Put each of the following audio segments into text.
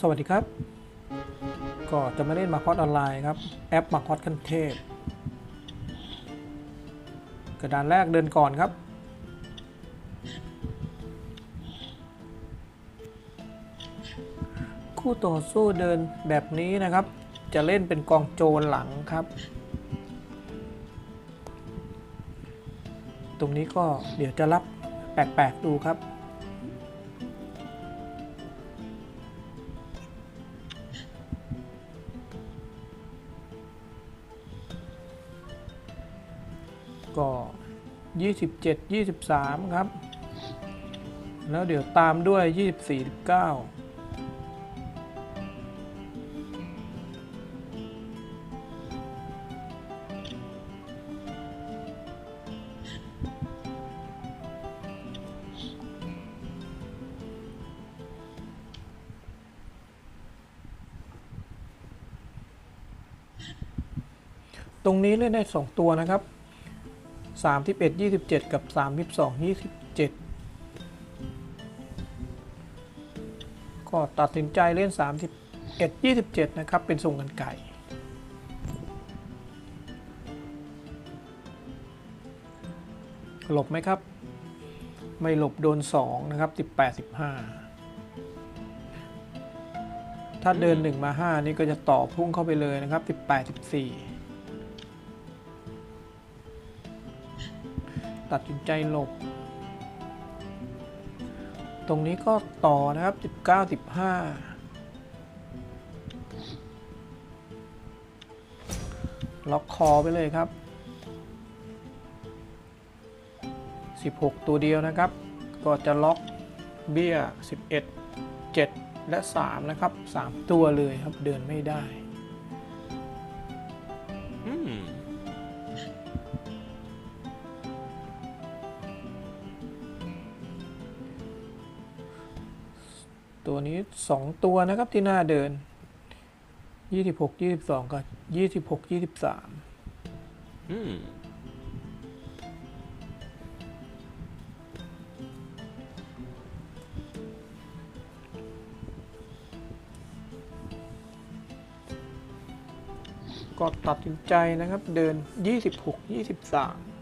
สวัสดีครับ ก็จะมาเล่นมาคอสออนไลน์ครับ แอปมาคอสคันเทพ กระดานแรกเดินก่อนครับ คู่ต่อสู้เดินแบบนี้นะครับ จะเล่นเป็นกองโจรหลังครับ ตรงนี้ก็เดี๋ยวจะรับแปลกๆดูครับ 27 23 ครับ แล้วเดี๋ยวตามด้วย 24 19ตรงนี้เล่นได้ 2 ตัวนะครับ 31 27 กับ 32 27 ก็ตัดสินใจเล่น 31 27 นะครับ เป็นทรงกันไก่หลบไหมครับ ไม่หลบโดน 2 นะครับ 18 15 ถ้าเดิน 1 มา 5 นี่ก็จะต่อพุ่งเข้าไปเลยนะครับ 18 14 ตัดสินใจหลบ ตรงนี้ก็ต่อนะครับ 19 15 ล็อกคอไปเลยครับ 16 ตัวเดียวนะครับ ก็จะล็อกเบี้ย 11 7 และ 3 นะครับ 3 ตัวเลยครับเดินไม่ได้ ตัวนี้ 2 ตัวนะครับที่หน้าเดิน 26 22 กับ 26 23 Hmm. ก็ตัดสินใจนะครับเดิน 26 23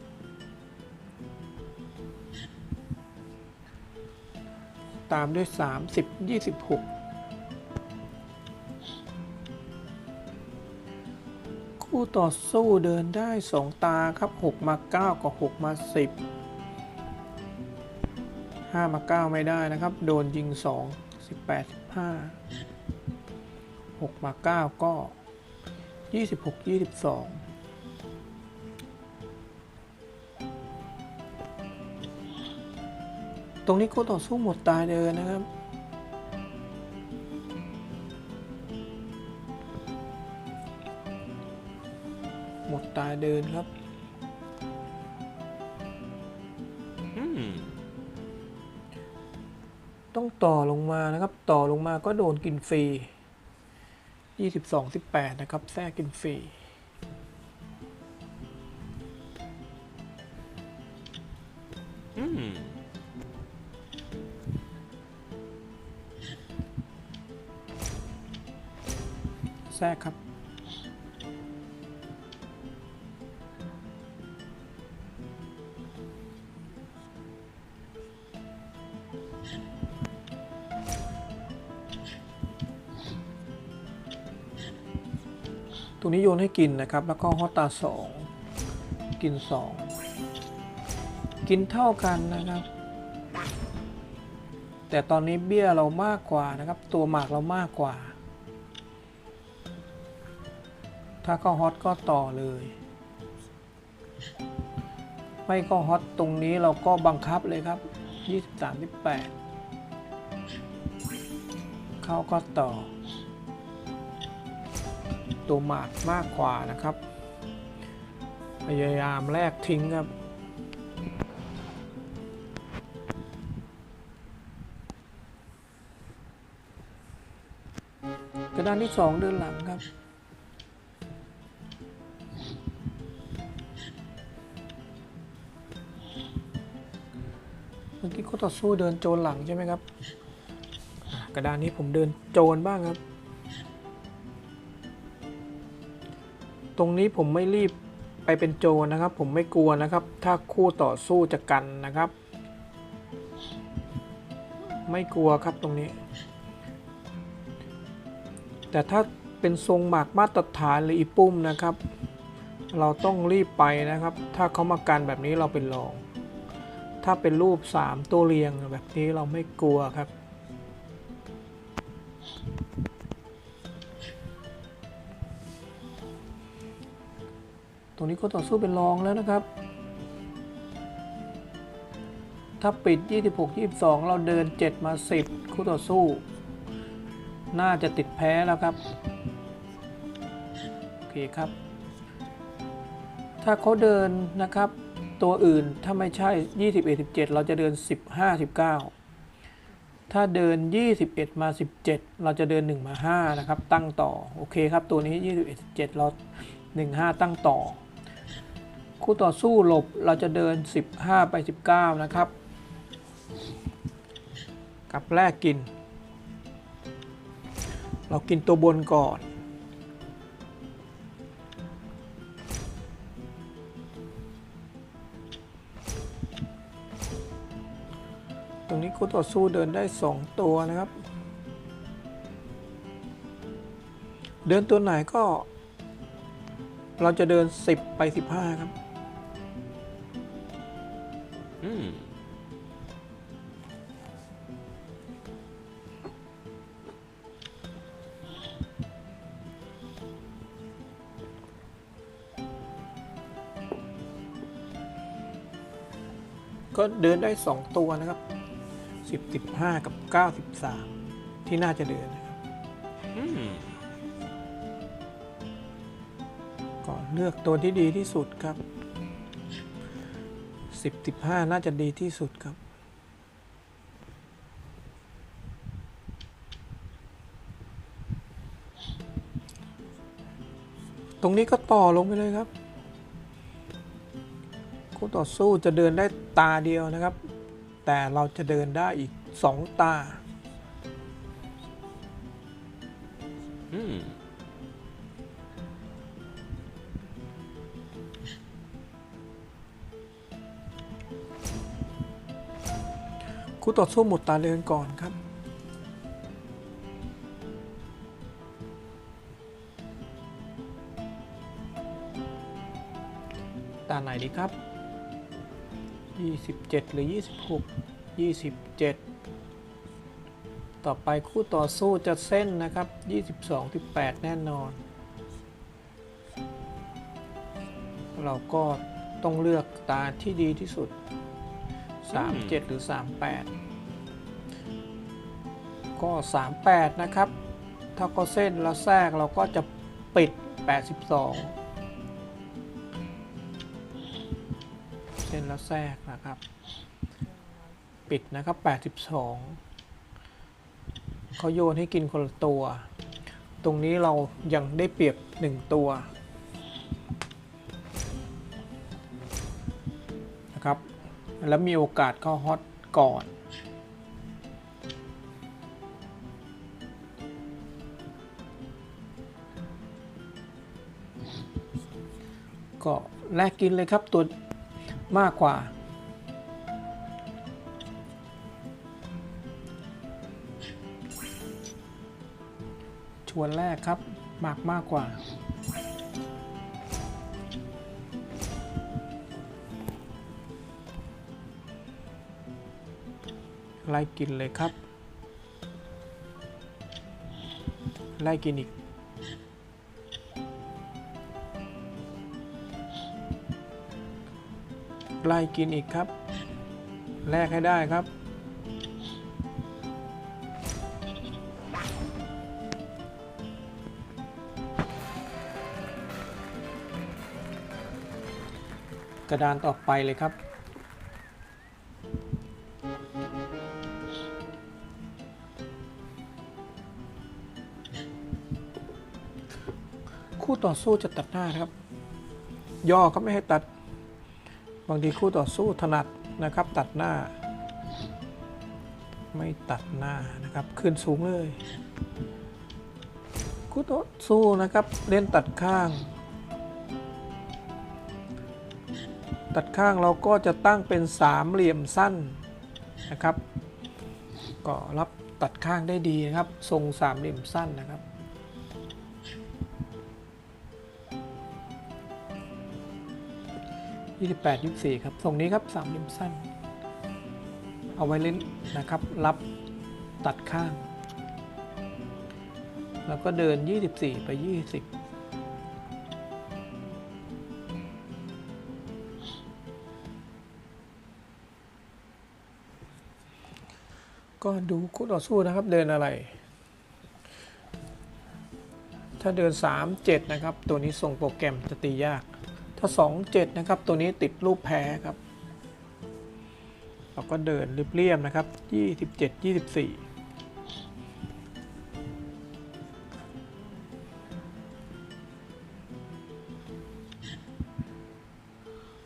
ตามด้วย 30 26 คู่ต่อสู้เดินได้ 2 ตาครับ 6 มา 9 กับ 6 มา 10 5 มา 9 ไม่ได้นะครับ โดนยิง 2 18 15 6 มา 9 ก็ 26 22 ตรงนี้ก็ต่อสู้หมดตายเดินนะครับ หมดตายเดินครับ Hmm. ต้องต่อลงมานะครับ ต่อลงมาก็โดนกินฟรียี่สิบสองสิบแปดนะครับ แทรกกินฟรี Hmm. แทรกครับตัวนี้โยนให้กินนะครับ แล้วก็ฮอตตาสองกินสองกินเท่ากันนะครับ แต่ตอนนี้เบี้ยเรามากกว่านะครับ ตัวหมากเรามากกว่า ถ้าก็ฮอตก็ต่อเลย ไม่ก็ฮอตตรงนี้เราก็บังคับเลยครับ 23 28เข้าก็ต่อ ตัวหมากมากกว่านะครับ พยายามแลกทิ้งครับกระดานที่สองเดินหลังครับ เมื่อกี้คู่ต่อสู้เดินโจรหลังใช่ไหมครับ กระดานนี้ผมเดินโจรบ้างครับ ตรงนี้ผมไม่รีบไปเป็นโจรนะครับ ผมไม่กลัวนะครับ ถ้าคู่ต่อสู้จะกันนะครับ ไม่กลัวครับตรงนี้ แต่ถ้าเป็นทรงหมากมาตรฐานหรืออีปุ้มนะครับ เราต้องรีบไปนะครับ ถ้าเขามากันแบบนี้เราเป็นรอง ถ้าเป็นรูป 3 ตัวเรียงแบบนี้เราไม่กลัวครับ ตรงนี้ก็ต่อสู้เป็นรองแล้วนะครับ ถ้าปิด 26 22 เราเดิน 7 มา 10 คู่ต่อสู้ น่าจะติดแพ้แล้วครับ โอเคครับ ถ้าเขาเดินนะครับ ตัวอื่นถ้าไม่ใช่ 21 17 เราจะเดิน 15 19 ถ้าเดิน 21 มา 17 เราจะเดิน 1 มา 5 นะครับ ตั้งต่อ โอเคครับ ตัวนี้ 21 17 เรา 1 5 ตั้งต่อ คู่ต่อสู้หลบเราจะเดิน 15 ไป 19 นะครับ กับแรกกิน เรากินตัวบนก่อน คู่ต่อสู้เดินได้ 2 ตัวนะครับ เดินตัวไหนก็ เราจะเดิน 10 ไป 15 ครับอืมก็เดินได้ 2 ตัวนะครับ 10 15 กับ 93 ที่น่าจะเดินนะครับอืมก็เลือกตัวที่ดีที่สุดครับ 10 15 น่าจะดีที่สุดครับตรงนี้ก็ต่อลงไปเลยครับ คู่ต่อสู้จะเดินได้ตาเดียวนะครับ แต่เราจะเดินได้อีก 2 ตา อืมคู่ต่อสู้หมดตาเดินก่อนครับตาไหนดีครับ 27หรือ26 27ต่อไปคู่ต่อสู้จะเส้นนะครับ22 18แน่นอน เราก็ต้องเลือกตาที่ดีที่สุด37หรือ38ก็38นะครับ ถ้าก็เส้นแล้วแทรกเราก็จะปิด82เส้ นแล้วแทรกนะครับ ปิดนะครับ 82เขาโยนให้กินคนละตัว ตรงนี้เรายังได้เปรียบ 1 ตัวนะครับ แล้วมีโอกาสเข้าฮอตก่อนก็แลกกินเลยครับตัว มากกว่า ชวนแรกครับมากมากกว่า ไล่กินเลยครับ ไล่กินอีก ไล่กินอีกครับ แลกให้ได้ครับ กระดานต่อไปเลยครับคู่ต่อสู้จะตัดหน้าครับ ย่อครับไม่ให้ตัด บางทีคู่ต่อสู้ถนัดนะครับตัดหน้า ไม่ตัดหน้านะครับขึ้นสูงเลย คู่ต่อสู้นะครับเล่นตัดข้าง ตัดข้างเราก็จะตั้งเป็นสามเหลี่ยมสั้นนะครับ ก็รับตัดข้างได้ดีนะครับ ทรงสามเหลี่ยมสั้นนะครับ 28 24 ครับทรงนี้ครับสามเหลี่ยมสั้น เอาไว้เล่นนะครับ รับตัดข้าง แล้วก็เดิน 24 ไป 20ก็ดูคู่ต่อสู้นะครับเดินอะไร ถ้าเดิน 3 7 นะครับ ตัวนี้ส่งโปรแกรมจะตียาก ถ้า 2 7 นะครับ ตัวนี้ติดรูปแพ้ครับ เราก็เดินเรียบๆนะครับ 27 24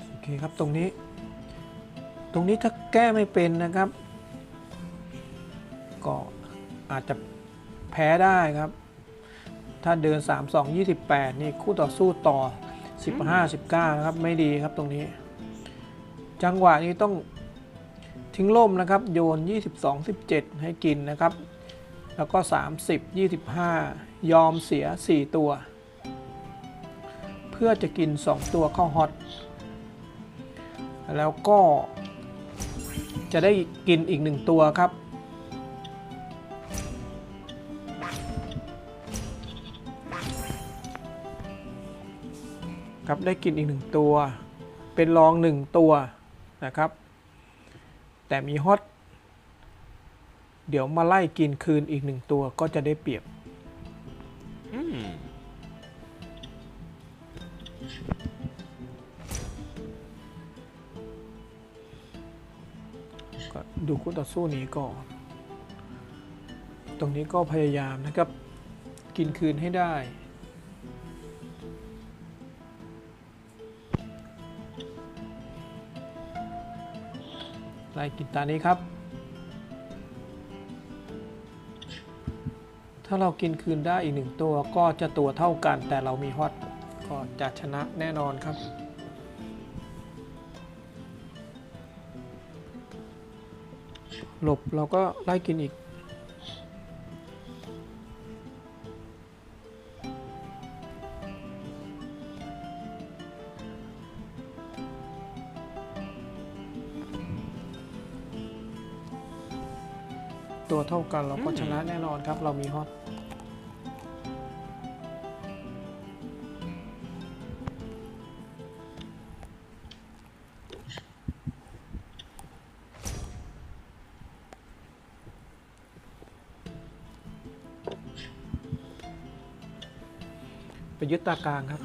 โอเคครับตรงนี้ ตรงนี้ถ้าแก้ไม่เป็นนะครับ ก็อาจจะแพ้ได้ครับ ถ้าเดิน 3 2 28 นี่คู่ต่อสู้ต่อ 15 19นะครับไม่ดีครับตรงนี้ จังหวะนี้ต้องทิ้งล่มนะครับ โยน 22 17 ให้กินนะครับ แล้วก็ 30 25 ยอมเสีย 4 ตัว เพื่อจะกิน 2 ตัวเข้าฮอตแล้วก็จะได้กินอีก 1 ตัวครับ ครับได้กินอีกหนึ่งตัว เป็นรองหนึ่งตัวนะครับ แต่มีฮอตเดี๋ยวมาไล่กินคืนอีกหนึ่งตัวก็จะได้เปรียบก็ดูคู่ต่อสู้นี้ก่อน ตรงนี้ก็พยายามนะครับ กินคืนให้ได้ ไล่กินตานี้ครับ ถ้าเรากินคืนได้อีกหนึ่งตัวก็จะตัวเท่ากัน แต่เรามีฮอตก็จะชนะแน่นอนครับหลบเราก็ไล่กินอีก เท่ากัน เราก็ชนะแน่นอนครับ เรามีฮอตไปยึดตากลางครับ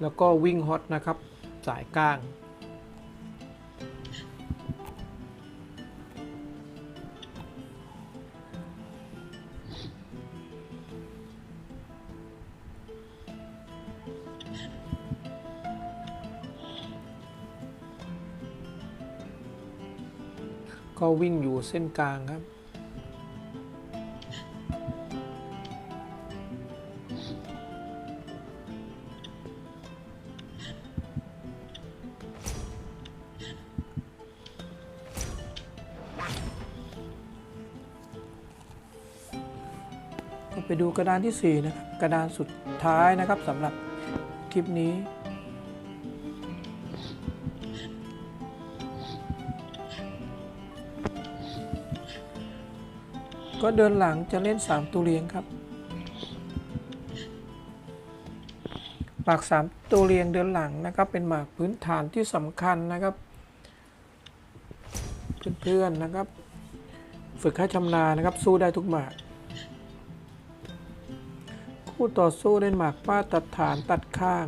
แล้วก็วิ่งฮอตนะครับ สายกลาง ก็วิ่งอยู่เส้นกลางครับ ไปดูกระดานที่ 4 นะครับ กระดานสุดท้ายนะครับสำหรับคลิปนี้ ก็เดินหลังจะเล่น 3 ตัวเรียงครับ หมาก 3 ตัวเรียงเดินหลังนะครับ เป็นหมากพื้นฐานที่สำคัญนะครับ เพื่อนๆนะครับ ฝึกให้ชำนาญนะครับ สู้ได้ทุกหมาก คู่ต่อสู้เล่นหมากป้าตัดฐานตัดข้าง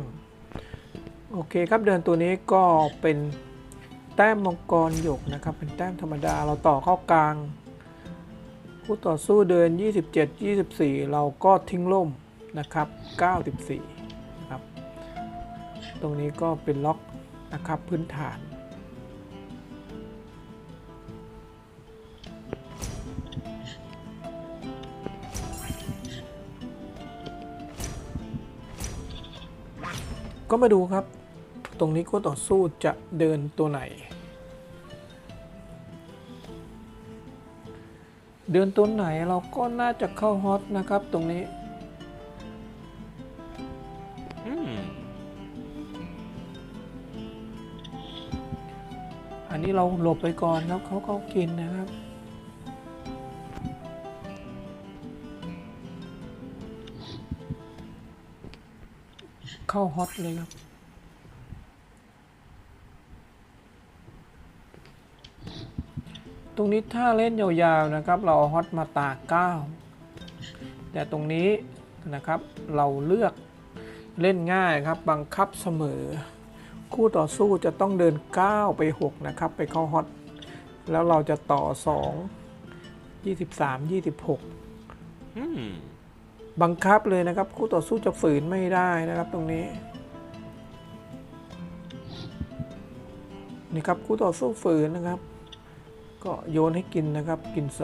โอเคครับเดินตัวนี้ก็เป็นแต้มมังกรหยกนะครับ เป็นแต้มธรรมดาเราต่อเข้ากลาง คู่ต่อสู้เดิน 27 24 เราก็ทิ้งล่มนะครับ 94 นะครับ ตรงนี้ก็เป็นล็อกนะครับพื้นฐาน ก็มาดูครับ ตรงนี้คู่ต่อสู้จะเดินตัวไหน เดินตัวไหนเราก็น่าจะเข้าฮอตนะครับตรงนี้อืมอันนี้เราหลบไปก่อนครับเขาเขากินนะครับ เข้าฮอตเลยครับ ตรงนี้ถ้าเล่นยาวๆนะครับ เราเอาฮอตมาตากเก้าแต่ตรงนี้นะครับเราเลือกเล่นง่ายครับบังคับเสมอ คู่ต่อสู้จะต้องเดิน 9 ไป 6 นะครับ ไปเข้าฮอตแล้วเราจะต่อ 2 23 26อืมบังคับเลยนะครับ คู่ต่อสู้จะฝืนไม่ได้นะครับตรงนี้นี่ครับคู่ต่อสู้ฝืนนะครับ ก็โยนให้กินนะครับ กิน2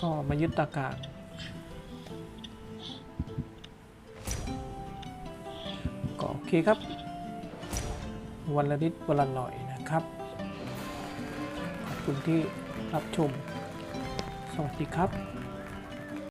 ก็มายึดตากาศก็โอเคครับ วันละนิดวันละหน่อยนะครับ ขอบคุณที่รับชม สวัสดีครับ